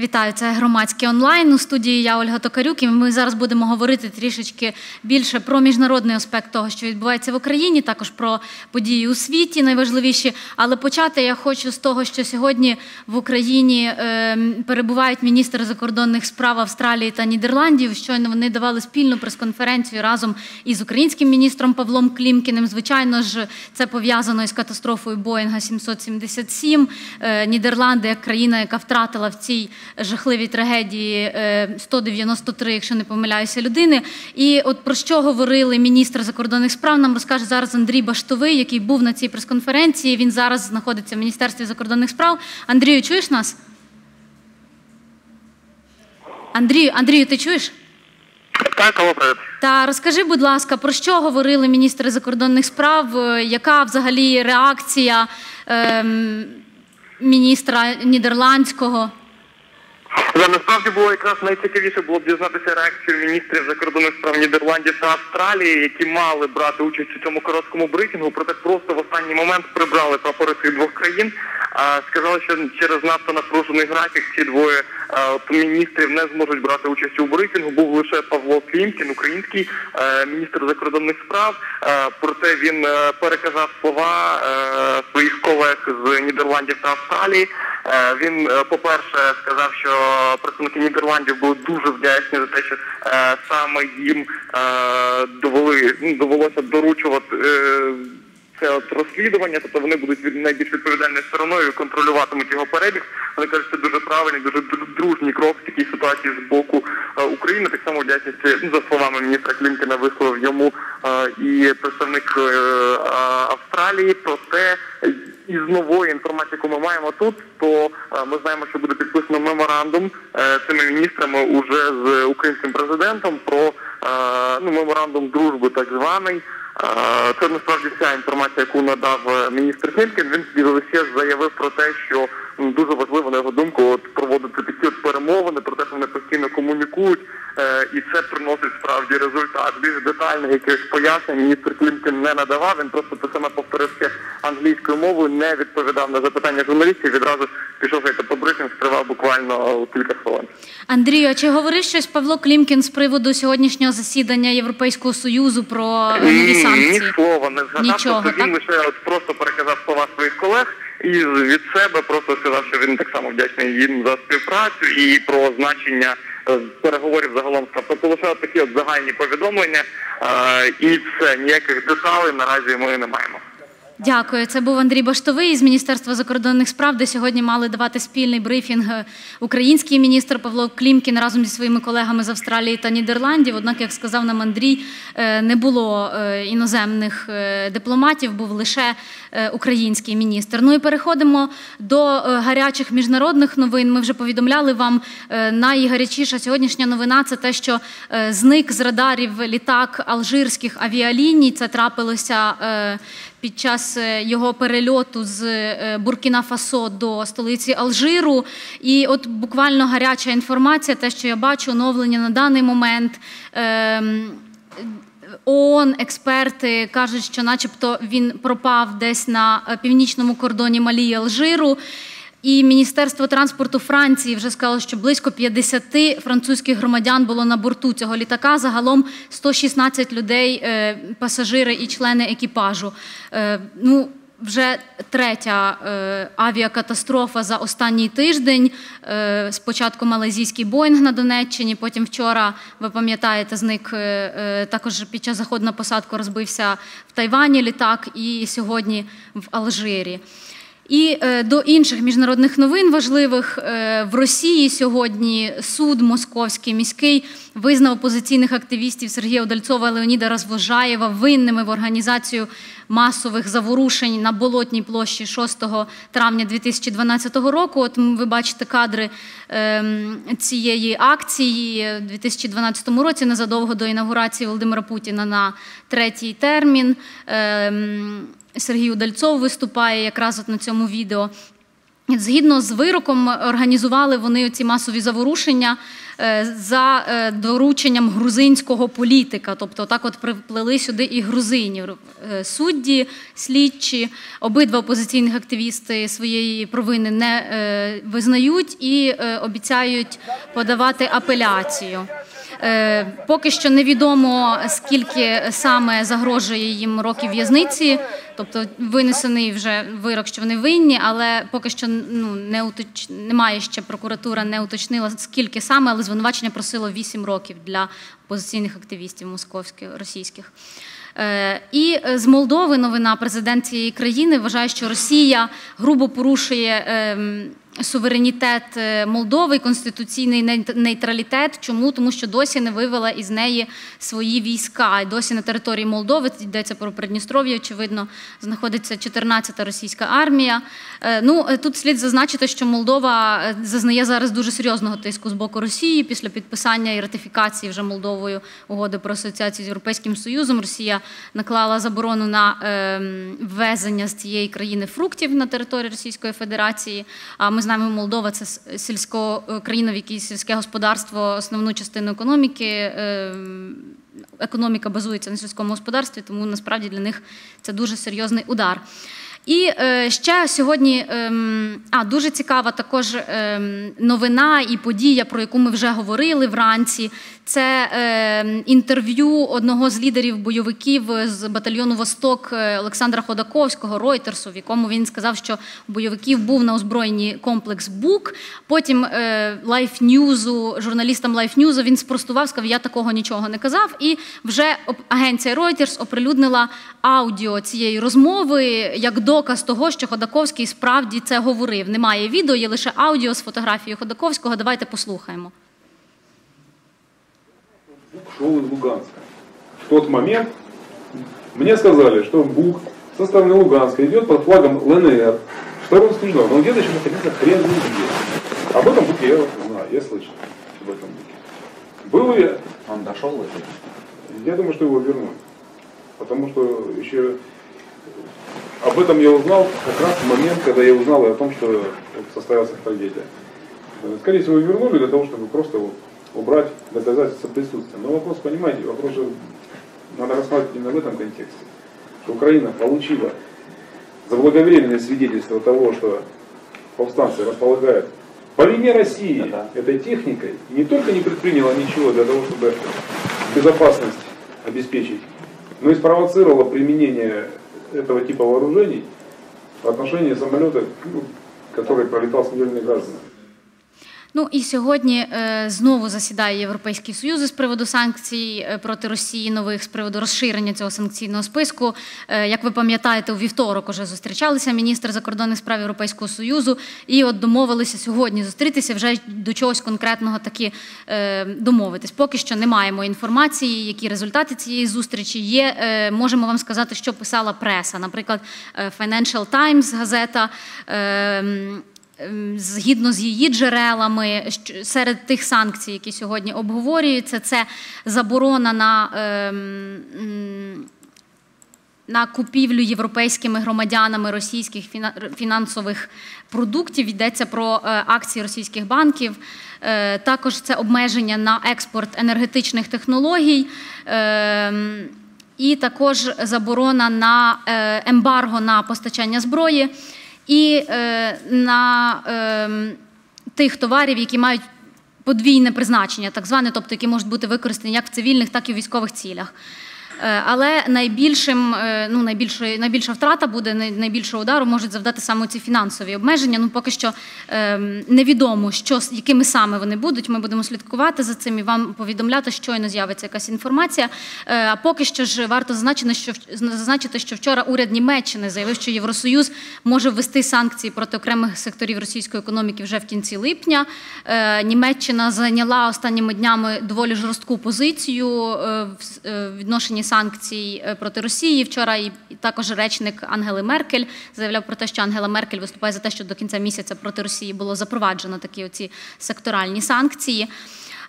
Вітаю, це громадський онлайн. У студії я Ольга Токарюк. І ми зараз будемо говорити трішечки більше про міжнародний аспект того, що відбувається в Україні, також про події у світі, найважливіші. Але почати я хочу з того, що сьогодні в Україні е, перебувають міністри закордонних справ Австралії та Нідерландів. Щойно вони давали спільну прес-конференцію разом із українським міністром Павлом Клімкіним. Звичайно ж, це пов'язано із катастрофою Боїнга 777. Е, Нідерланди, як країна, яка втратила в цій жахливій трагедії 193, е, якщо не помиляюся, людини. І от про що говорили міністр закордонних справ, нам розкаже зараз Андрій Баштовий, який був на цій прес-конференції. Він зараз знаходиться в Міністерстві закордонних справ. Андрію, чуєш нас? Андрію, Андрію, ти чуєш? Так, алло, привіт. Та розкажи, будь ласка, про що говорили міністри закордонних справ? Е, яка взагалі реакція ем, міністра нідерландського? Да, насправді було якраз найцікавіше було б дізнатися реакцію міністрів закордонних справ Нідерландів та Австралії, які мали брати участь у цьому короткому брифінгу, проте просто в останній момент прибрали прапори цих двох країн. А сказали, що через надто напружений графік ці двоє міністрів не зможуть брати участь у брифінгу. Був лише Павло Клімкін, український міністр закордонних справ. Проте він переказав слова своїх колег з Нідерландів та Австралії. Він, по-перше, сказав, що представники Нідерландів були дуже вдячні за те, що саме їм довели ну, довелося доручувати. Це от розслідування, тобто вони будуть від найбільш відповідальною стороною, контролюватимуть його перебіг. Вони кажуть, це дуже правильний, дуже дружній крок в такій ситуації з боку е, України. Так само вдячність ну, за словами міністра Клімкіна висловив йому е, і представник е, Австралії. Проте із нової інформації, яку ми маємо тут, то ми знаємо, що буде підписано меморандум цими міністрами уже з українським президентом про ну меморандум дружби, так званий. Це насправді вся інформація, яку надав е, міністр Хелькін. Він лише заявив про те, що дуже важливо на його думку от проводити такі от перемовини, про те, що вони постійно комунікують, е, і це приносить справді результат. Більш детальних якихось пояснень міністр Клімкін не надавав. Він просто це саме повторився англійською мовою, не відповідав на запитання журналістів. Відразу пішов геть по брифінг, тривав буквально кілька хвилин. Андрію, а чи говорив щось Павло Клімкін з приводу сьогоднішнього засідання Європейського союзу про нові санкції? Ні слова не згадав. Нічого, тобто він так? лише от просто переказав слова своїх колег. І від себе просто сказав, що він так само вдячний їм за співпрацю і про значення е, переговорів загалом Тобто лише такі от загальні повідомлення, е, і все ніяких деталей наразі ми не маємо. Дякую. Це був Андрій Баштовий із Міністерства закордонних справ, де сьогодні мали давати спільний брифінг е, український міністр Павло Клімкін разом зі своїми колегами з Австралії та Нідерландів. Однак, як сказав нам Андрій, е, не було е, іноземних дипломатів, був лише український міністр. Ну і переходимо до гарячих міжнародних новин. Ми вже повідомляли вам найгарячіша сьогоднішня новина це те, що зник з радарів літак алжирських авіаліній. Це трапилося під час е, його перельоту з е, Буркіна Фасо до столиці Алжиру. І от буквально гаряча інформація, те, що я бачу, оновлення на даний момент. Ем, ООН, експерти кажуть, що, начебто, він пропав десь на е, північному кордоні Малі Алжиру. І Міністерство транспорту Франції вже сказало, що близько 50 французьких громадян було на борту цього літака. Загалом 116 людей, е, пасажири і члени екіпажу. Е, ну, вже третя е, авіакатастрофа за останній тиждень. Спочатку малазійський Боїнг на Донеччині, потім вчора, ви пам'ятаєте, зник також під час заходу на посадку розбився в Тайвані літак і сьогодні в Алжирі. І е, до інших міжнародних новин важливих е, в Росії сьогодні суд Московський міський визнав опозиційних активістів Сергія Удальцова і Леоніда Розвожаєва винними в організацію масових заворушень на болотній площі 6 травня 2012 року. От ви бачите кадри ем, цієї акції у 2012 році, незадовго до інаугурації Володимира Путіна на третій термін. Сергій Удальцов виступає якраз от на цьому відео. Згідно з вироком, організували вони ці масові заворушення е, за е, дорученням грузинського політика. Тобто, так от приплели сюди і грузинів. Е, Судді, слідчі, обидва опозиційних активісти своєї провини не е, визнають і е, обіцяють подавати апеляцію. Е, Поки що невідомо, скільки саме загрожує їм років в'язниці, тобто винесений вже вирок, що вони винні, але поки що ну, не уточ... немає ще прокуратура не уточнила, скільки саме, але звинувачення просило 8 років для опозиційних активістів московських, російських. Е, І з Молдови новина президент цієї країни вважає, що Росія грубо порушує ем, суверенітет е, Молдови, конституційний нейтралітет. Чому? Тому що досі не вивела із неї свої війська. Досі на території Молдови йдеться про Придністров'я, очевидно, знаходиться 14-та російська армія. Е, Ну е, тут слід зазначити, що Молдова зазнає зараз дуже серйозного тиску з боку Росії після підписання і ратифікації вже Молдовою угоди про асоціацію з Європейським Союзом. Росія наклала заборону на ем, ввезення з цієї країни фруктів на території Російської Федерації. А ми знаємо, Молдова це сільсько е, країна, в якій сільське господарство основну частину економіки. ем, Економіка базується на сільському господарстві, тому насправді для них це дуже серйозний удар. І е, ще сьогодні ем, а, дуже цікава також ем, новина і подія, про яку ми вже говорили вранці. Це ем, інтерв'ю одного з лідерів бойовиків з батальйону Восток е, Олександра Ходаковського Ройтерсу, в якому він сказав, що бойовиків був на озброєнні комплекс БУК. Потім е, Life News, журналістам Life News він спростував, сказав, я такого нічого не казав. І вже агенція Reuters оприлюднила аудіо цієї розмови як доказ того, що Ходаковський справді це говорив. Немає відео, є лише аудіо з фотографією Ходаковського. Давайте послухаємо. Бук шел из Луганска. В тот момент мне сказали, что Бук со стороны Луганска идет под флагом ЛНР. Второй стужно, но где-то еще находился хрен знает где. Об этом Буке я знаю, я слышал об этом Буке. Был ли, Он дошел до этого? я думаю, что его вернут. Потому что еще об этом я узнал как раз в момент, когда я узнал и о том, что состоялась эта трагедия. Э, Скорее всего, вернули для того, чтобы просто убрать доказательства присутствия. Но вопрос, понимаете, вопрос же надо рассматривать именно в этом контексте. Что Украина получила заблаговременное свидетельство того, что повстанцы располагают по вине России Да-да. этой техникой, не только не предприняла ничего для того, чтобы безопасность обеспечить, но и спровоцировала применение этого типа вооружений в отношении самолета, ну, который пролетал с мирными гражданами. Ну і сьогодні е, знову засідає Європейський Союз з приводу санкцій е, проти Росії нових з приводу розширення цього санкційного списку. Е, як ви пам'ятаєте, у вівторок уже зустрічалися міністри закордонних справ Європейського Союзу, і от домовилися сьогодні зустрітися вже до чогось конкретного таки домовитись. Поки що не маємо інформації, які результати цієї зустрічі є. Можемо вам сказати, що писала преса. Наприклад, Financial Times, газета. Ем, Згідно з її джерелами, серед тих санкцій, які сьогодні обговорюються, це заборона на, ем, на купівлю європейськими громадянами російських фінансових продуктів. Йдеться про е, акції російських банків. Е, Також це обмеження на експорт енергетичних технологій. Ем, І також заборона на е, ембарго на постачання зброї і е, на е, тих товарів, які мають подвійне призначення, так зване, тобто які можуть бути використані як в цивільних, так і в військових цілях. Е, Але найбільшим, е, ну, найбільшою, найбільша втрата буде, най- найбільшого удару можуть завдати саме ці фінансові обмеження. Ну, поки що е, невідомо, що, якими саме вони будуть. Ми будемо слідкувати за цим і вам повідомляти, щойно з'явиться якась інформація. Е, А поки що ж варто зазначити, що зазначити, що вчора уряд Німеччини заявив, що Євросоюз може ввести санкції проти окремих секторів російської економіки вже в кінці липня. Німеччина зайняла останніми днями доволі жорстку позицію в відношенні санкцій е, проти Росії. Вчора і і також речник Ангели Меркель заявляв про те, що Ангела Меркель виступає за те, що до кінця місяця проти Росії було запроваджено такі оці секторальні санкції.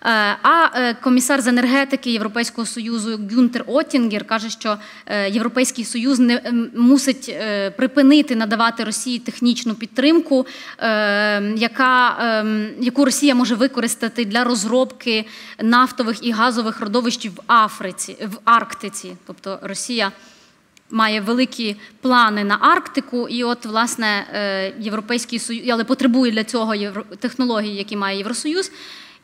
А е, комісар з енергетики Європейського союзу Гюнтер Оттінгер каже, що е, Європейський Союз не мусить е, припинити надавати Росії технічну підтримку, яка, яку Росія може використати для розробки нафтових і газових родовищ в Африці в Арктиці, тобто Росія має великі плани на Арктику, і от, власне, е, Європейський Союз, але потребує для цього технології, які має Євросоюз.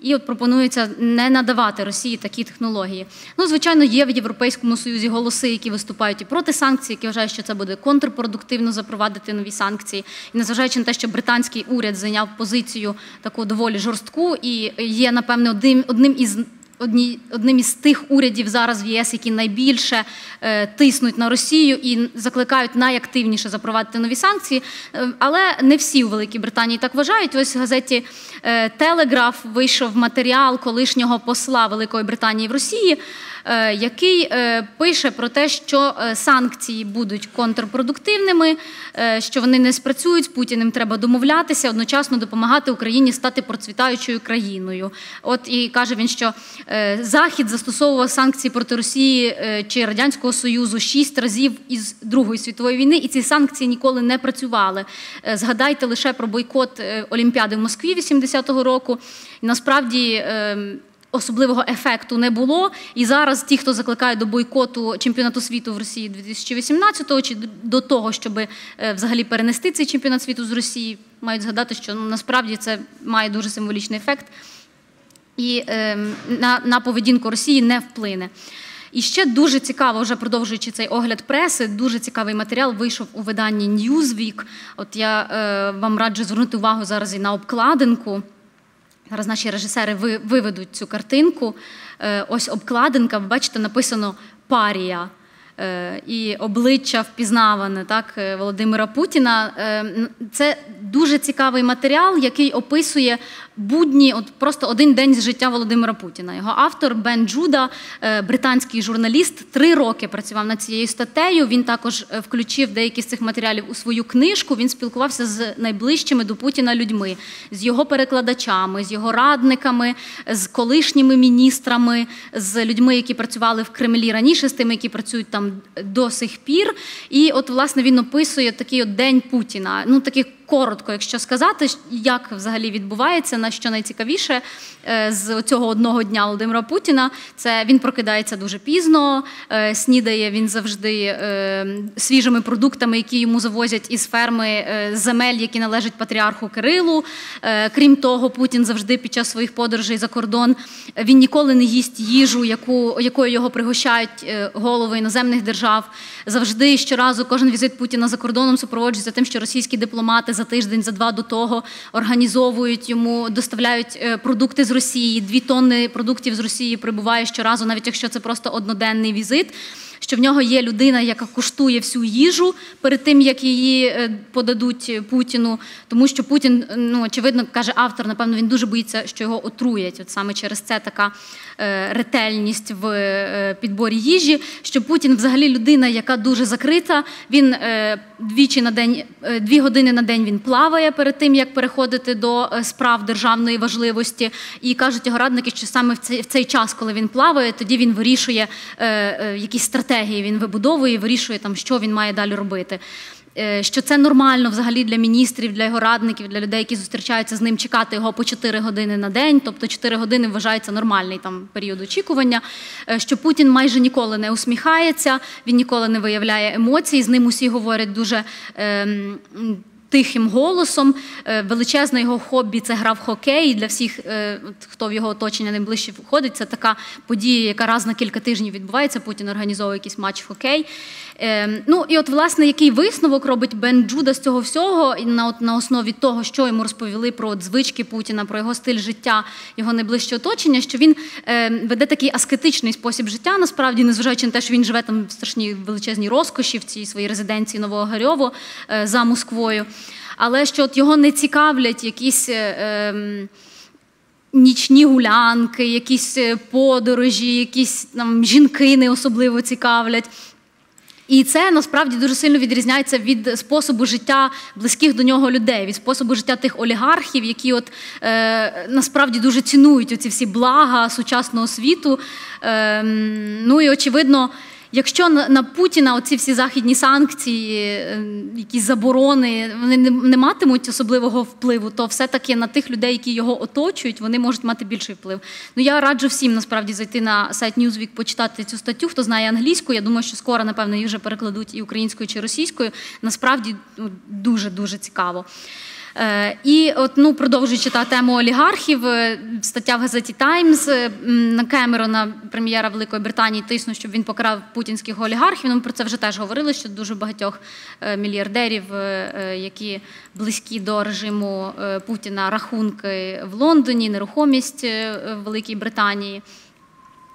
І от пропонується не надавати Росії такі технології. Ну, звичайно, є в Європейському Союзі голоси, які виступають і проти санкцій, які вважають, що це буде контрпродуктивно запровадити нові санкції. І незважаючи на те, що британський уряд зайняв позицію таку доволі жорстку і є, напевне, одним одним із одні, одним із тих урядів зараз в ЄС, які найбільше е, тиснуть на Росію і закликають найактивніше запровадити нові санкції. Е, але не всі у Великій Британії так вважають. Ось в газеті Телеграф вийшов матеріал колишнього посла Великої Британії в Росії. Е, який е, пише про те, що е, санкції будуть контрпродуктивними, що вони не спрацюють з Путіним. Треба домовлятися, одночасно допомагати Україні стати процвітаючою країною. От і каже він, що Захід застосовував санкції проти Росії чи Радянського Союзу шість разів із Другої світової війни, і ці санкції ніколи не працювали. Згадайте лише про бойкот Олімпіади в Москві 80-го року. Насправді ем, особливого ефекту не було. І зараз ті, хто закликає до бойкоту чемпіонату світу в Росії 2018-го, чи до того, щоб е, взагалі перенести цей чемпіонат світу з Росії, мають згадати, що ну, насправді це має дуже символічний ефект. І е, на, на поведінку Росії не вплине. І ще дуже цікаво, вже продовжуючи цей огляд преси, дуже цікавий матеріал вийшов у виданні Newsweek. От я е, вам раджу звернути увагу зараз і на обкладинку. Зараз наші режисери виведуть цю картинку. Е, ось обкладинка, ви бачите, написано Парія. Е, і обличчя впізнаване так, е, Володимира Путіна. Це дуже цікавий матеріал, який описує будні, от просто один день з життя Володимира Путіна. Його автор Бен Джуда, е, британський журналіст, три роки працював над цією статтею. Він також е, включив деякі з цих матеріалів у свою книжку. Він спілкувався з найближчими до Путіна людьми, з його перекладачами, з його радниками, з колишніми міністрами, з людьми, які працювали в Кремлі раніше, з тими, які працюють там до сих пір. І от, власне, він описує такий от день Путіна. Ну таких коротко, якщо сказати, як взагалі відбувається, на що найцікавіше е, з цього одного дня Володимира Путіна, це він прокидається дуже пізно, е, снідає він завжди е, свіжими продуктами, які йому завозять із ферми земель, які належать патріарху Кирилу. Крім того, Путін завжди під час своїх подорожей за кордон він ніколи не їсть їжу, яку якою його пригощають голови іноземних держав. Завжди щоразу кожен візит Путіна за кордоном супроводжується тим, що російські дипломати за тиждень, за два до того організовують йому, доставляють е, продукти з Росії. Дві тонни продуктів з Росії прибуває щоразу, навіть якщо це просто одноденний візит що в нього є людина, яка куштує всю їжу перед тим, як її е, подадуть Путіну. Тому що Путін, ну очевидно, каже автор, напевно, він дуже боїться, що його отруять. От саме через це така е, ретельність в е, підборі їжі. Що Путін, взагалі, людина, яка дуже закрита. Він двічі на день, дві години на день він плаває перед тим, як переходити до справ державної важливості. І кажуть його радники, що саме в цей в цей час, коли він плаває, тоді він вирішує якісь стратегії стратегії він вибудовує і вирішує, там, що він має далі робити. Е, що це нормально взагалі для міністрів, для його радників, для людей, які зустрічаються з ним, чекати його по 4 години на день, тобто 4 години вважається нормальний там період очікування. Е, що Путін майже ніколи не усміхається, він ніколи не виявляє емоцій. З ним усі говорять дуже. Е, Тихим голосом е, величезне його хобі це гра в хокей. Для всіх, е, хто в його оточення найближче входить, це така подія, яка раз на кілька тижнів відбувається. Путін організовує якийсь матч в хокей. Ем, ну і от, власне, який висновок робить Бен Джуда з цього всього, і на от, на основі того, що йому розповіли про звички Путіна, про його стиль життя, його найближче оточення, що він е, веде такий аскетичний спосіб життя, насправді, незважаючи на те, що він живе там в страшній величезній розкоші в цій своїй резиденції Нового Гарьово е, за Москвою. Але що от його не цікавлять якісь. Е, ем, Нічні гулянки, якісь е, подорожі, якісь там жінки не особливо цікавлять. І це насправді дуже сильно відрізняється від способу життя близьких до нього людей, від способу життя тих олігархів, які от е, насправді дуже цінують оці всі блага сучасного світу. Е, ну і очевидно. Якщо на, на Путіна оці всі західні санкції, е, якісь заборони, вони не, не матимуть особливого впливу, то все-таки на тих людей, які його оточують, вони можуть мати більший вплив. Ну я раджу всім насправді зайти на сайт Newsweek, почитати цю статтю. Хто знає англійську, я думаю, що скоро, напевно, її вже перекладуть і українською чи російською. Насправді ну, дуже дуже цікаво. Е, І от, ну, продовжуючи та тему олігархів, е, стаття в газеті Таймс е, на Кемерона, прем'єра Великої Британії, тиснув, щоб він покарав путінських олігархів. Ну, Ми про це вже теж говорили, що дуже багатьох мільярдерів, які близькі до режиму Путіна, рахунки в Лондоні, нерухомість в Великій Британії.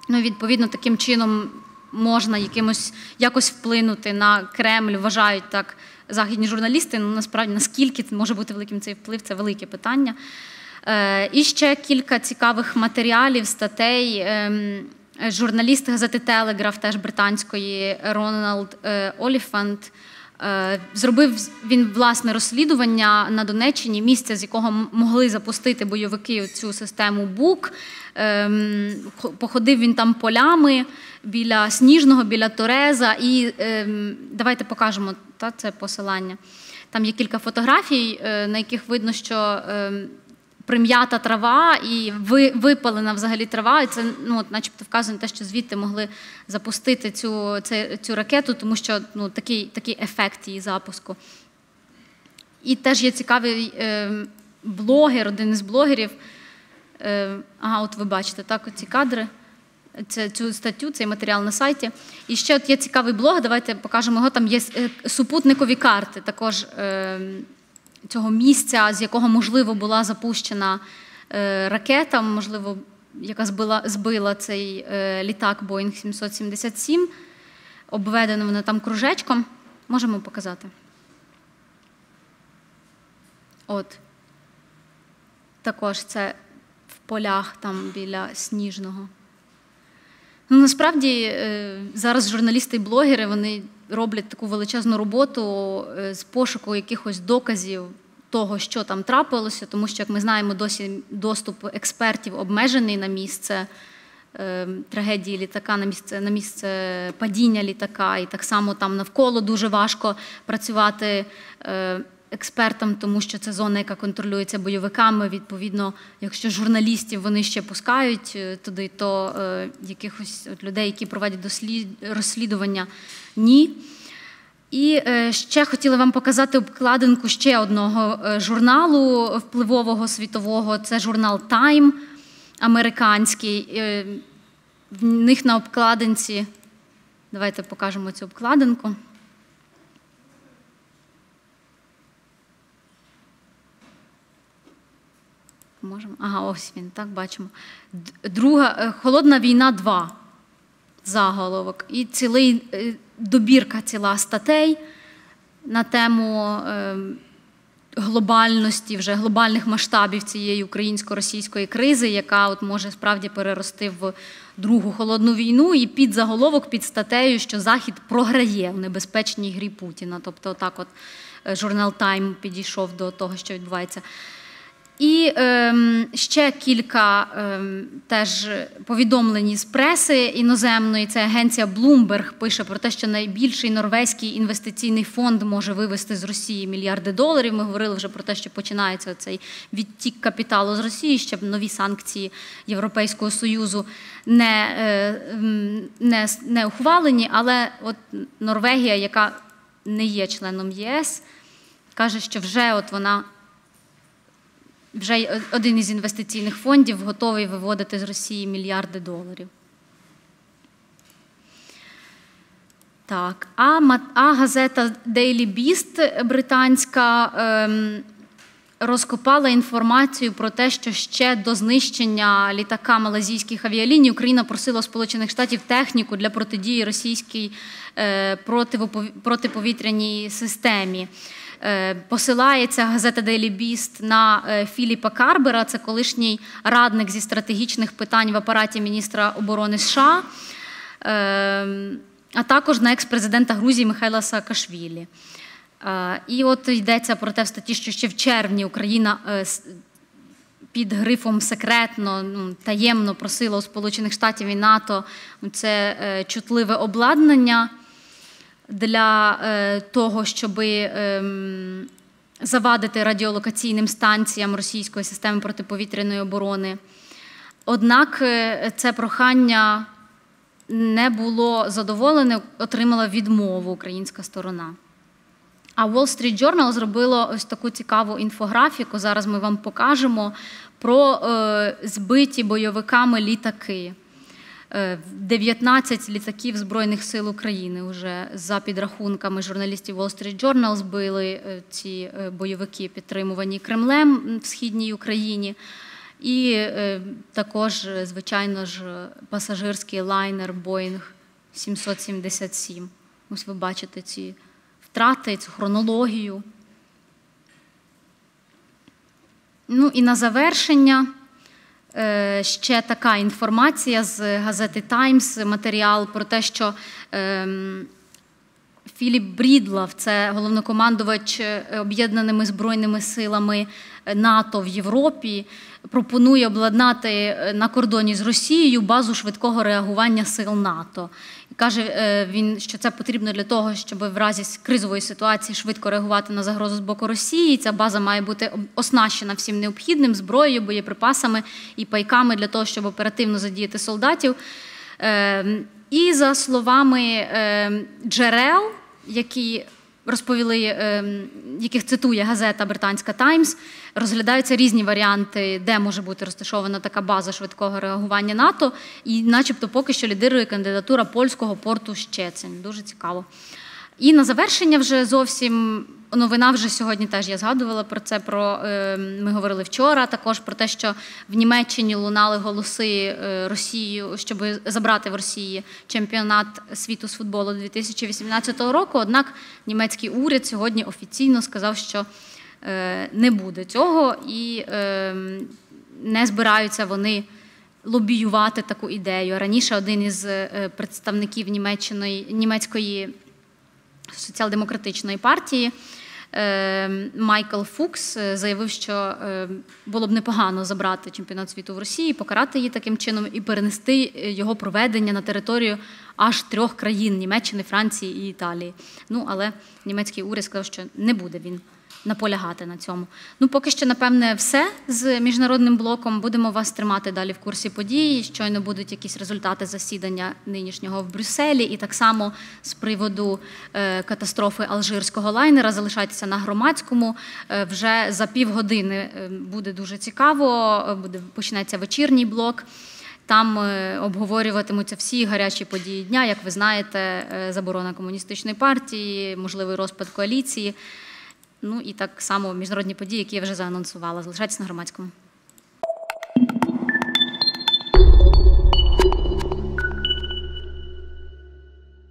Ну, відповідно, таким чином можна якимось якось вплинути на Кремль, вважають так західні журналісти. Ну насправді наскільки може бути великим цей вплив, це велике питання. Е, І ще кілька цікавих матеріалів, статей. Ем, Журналіст газети Телеграф, теж британської Роналд е, Оліфант. Е, Зробив він власне розслідування на Донеччині, місце, з якого могли запустити бойовики цю систему БУК. Ем, Походив він там полями біля Сніжного, біля Тореза. І ем, давайте покажемо та, це посилання. Там є кілька фотографій, е, на яких видно, що ем, прим'ята трава і випалена взагалі трава. І це ну, начебто вказує на те, що звідти могли запустити цю, цю ракету, тому що ну, такий, такий ефект її запуску. І теж є цікавий е, блогер, один із блогерів. Е, ага, от ви бачите, так, ці кадри, цю статтю, цей матеріал на сайті. І ще от є цікавий блог, давайте покажемо його. Там є е, супутникові карти також е, цього місця, з якого, можливо, була запущена е, ракета, можливо, яка збила, збила цей літак Boeing 777. Обведено воно там кружечком. Можемо показати. От. Також це в полях там біля Сніжного. Ну, насправді е, зараз журналісти і блогери вони роблять таку величезну роботу е, з пошуку якихось доказів того, що там трапилося, тому що, як ми знаємо, досі доступ експертів обмежений на місце е, трагедії літака, на місце, на місце падіння літака, і так само там навколо дуже важко працювати. Експертам, тому що це зона, яка контролюється бойовиками. Відповідно, якщо журналістів вони ще пускають е, туди, то е, якихось от людей, які проводять дослід... розслідування, ні. І е, ще хотіла вам показати обкладинку ще одного журналу впливового світового. Це журнал Time американський. В них на обкладинці. Давайте покажемо цю обкладинку. Можемо. Ага, ось він, так бачимо. Друга е, Холодна війна 2 заголовок. І цілий е, добірка ціла статей на тему е, глобальності, вже глобальних масштабів цієї українсько-російської кризи, яка от може справді перерости в другу холодну війну, і під заголовок, під статтею, що Захід програє в небезпечній грі Путіна. Тобто, так от журнал Time підійшов до того, що відбувається. І ем, ще кілька ем, теж повідомлень з преси іноземної. Це агенція Bloomberg пише про те, що найбільший норвезький інвестиційний фонд може вивести з Росії мільярди доларів. Ми говорили вже про те, що починається цей відтік капіталу з Росії, щоб нові санкції Європейського Союзу не, е, не, не ухвалені. Але от Норвегія, яка не є членом ЄС, каже, що вже от вона вже один із інвестиційних фондів готовий виводити з Росії мільярди доларів. Так, а, а газета Daily Beast британська ем, розкопала інформацію про те, що ще до знищення літака малазійських авіаліній Україна просила Сполучених Штатів техніку для протидії російській е, протиповітряній системі. Е, Посилається газета Daily Beast на е, Філіпа Карбера, це колишній радник зі стратегічних питань в апараті міністра оборони США. Е, а також на екс-президента Грузії Михайла Саакашвілі. І от йдеться про те в статті, що ще в червні Україна під грифом секретно, ну, таємно просила у Сполучених Штатів і НАТО це чутливе обладнання для е, того, щоб ем, завадити радіолокаційним станціям російської системи протиповітряної оборони. Однак е, це прохання не було задоволене, отримала відмову українська сторона. А Wall Street Journal зробило ось таку цікаву інфографіку. Зараз ми вам покажемо про е, збиті бойовиками літаки. Е, 19 літаків Збройних сил України вже за підрахунками журналістів Wall Street Journal збили е, ці е, бойовики, підтримувані Кремлем в східній Україні. І е, також, е, звичайно ж, е, пасажирський лайнер Boeing 777. Ось ви бачите ці втрати, цю хронологію. Ну і на завершення е, ще така інформація з газети Таймс, матеріал про те, що ем, Філіп Брідлав, це головнокомандувач е, об'єднаними збройними силами е, НАТО в Європі, пропонує обладнати е, на кордоні з Росією базу швидкого реагування сил НАТО. Каже він, що це потрібно для того, щоб в разі кризової ситуації швидко реагувати на загрозу з боку Росії. Ця база має бути оснащена всім необхідним зброєю, боєприпасами і пайками для того, щоб оперативно задіяти солдатів. І за словами е, джерел, які розповіли, е, яких цитує газета Британська Таймс, розглядаються різні варіанти, де може бути розташована така база швидкого реагування НАТО, і, начебто, поки що лідирує кандидатура польського порту Щецин. Дуже цікаво. І на завершення вже зовсім новина вже сьогодні теж я згадувала про це. Про е, ми говорили вчора. Також про те, що в Німеччині лунали голоси е, Росії, щоб забрати в Росії чемпіонат світу з футболу 2018 року. Однак німецький уряд сьогодні офіційно сказав, що е, не буде цього, і не збираються вони лобіювати таку ідею. Раніше один із представників Німеччиної німецької соціал-демократичної партії. е, Майкл Фукс е, заявив, що е, було б непогано забрати чемпіонат світу в Росії, покарати її таким чином і перенести його проведення на територію аж трьох країн Німеччини, Франції і Італії. Ну але німецький уряд сказав, що не буде він наполягати на цьому. Ну, поки що, напевне, все з міжнародним блоком. Будемо вас тримати далі в курсі подій. Щойно будуть якісь результати засідання нинішнього в Брюсселі, і так само з приводу е, катастрофи алжирського лайнера. Залишайтеся на громадському. Е, вже за півгодини е, буде дуже цікаво. Буде почнеться вечірній блок. Там обговорюватимуться всі гарячі події дня. Як ви знаєте, заборона комуністичної партії, можливий розпад коаліції. Ну і так само міжнародні події, які я вже заанонсувала. Залишайтесь на громадському.